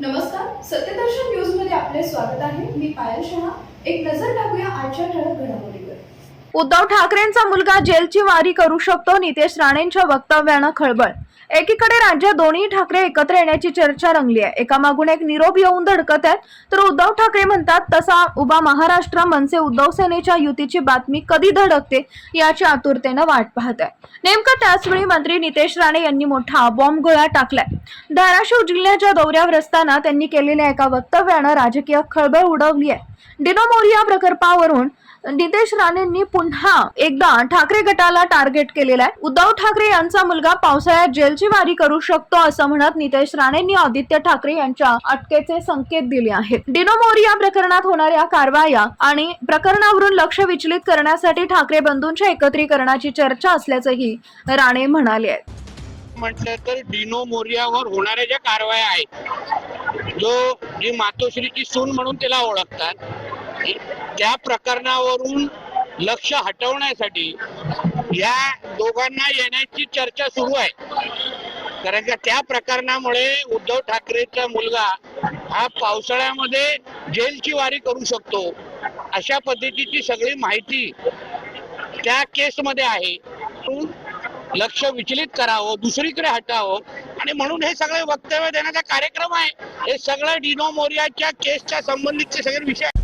नमस्कार सत्यदर्शन न्यूजमध्ये आपले स्वागत आहे. मी पायल शहा. एक नजर टाकूया आजच्या ठळक घडामोडीवर. उद्धव ठाकरेंचा मुलगा जेलची वारी करू शकतो नितेश राणेंच्या वक्तव्यानं खळबळ. एकीकडे राज्यात दोन्ही ठाकरे एकत्र येण्याची चर्चा रंगली आहे. एकामागून एक निरोप येऊन धडकत आहेत. तर उद्धव ठाकरे म्हणतात तसा उभा महाराष्ट्र मनसे उद्धव सेनेच्या युतीची बातमी कधी धडकते याची आतुरतेनं वाट पाहत आहे. नेमकं त्याचवेळी मंत्री नितेश राणे यांनी मोठा बॉम्ब गोळा टाकलाय. धाराशिव जिल्ह्याच्या दौऱ्यावर असताना त्यांनी केलेल्या एका वक्तव्यानं राजकीय खळबळ उडवली आहे. डिनोमोरिया प्रकल्पावरून नितेश राणेंनी पुन्हा एकदा ठाकरे गटाला टार्गेट केलेला आहे. उद्धव ठाकरे यांचा मुलगा पावसाळ्यात जेलची वारी करू शकतो असं म्हणत नितेश राणेंनी आदित्य ठाकरे यांच्या अटकेचे संकेत दिले आहेत. डिनोमोरी मोरिया प्रकरणात होणाऱ्या कारवाया आणि प्रकरणावरून लक्ष विचलित करण्यासाठी ठाकरे बंधूंच्या एकत्रीकरणाची चर्चा असल्याचंही राणे म्हणाले आहेत. म्हटलं तर डिनो मोर्यावर होणाऱ्या ज्या कारवाया आहेत जो जी मातोश्रीची सून म्हणून त्याला ओळखतात त्या प्रकरणावरून लक्ष हटवण्यासाठी या दोघांना येण्याची चर्चा सुरू आहे. कारण का त्या प्रकरणामुळे उद्धव ठाकरेचा मुलगा हा पावसाळ्यामध्ये जेलची वारी करू शकतो. अशा पद्धतीची सगळी माहिती त्या केसमध्ये आहे. लक्ष विचलित करावं दुसरीकडे हटावं आणि म्हणून हे सगळे वक्तव्य देण्याचा कार्यक्रम आहे. हे सगळं डिनो मोरियाच्या केसच्या संबंधितचे सगळे विषय आहेत.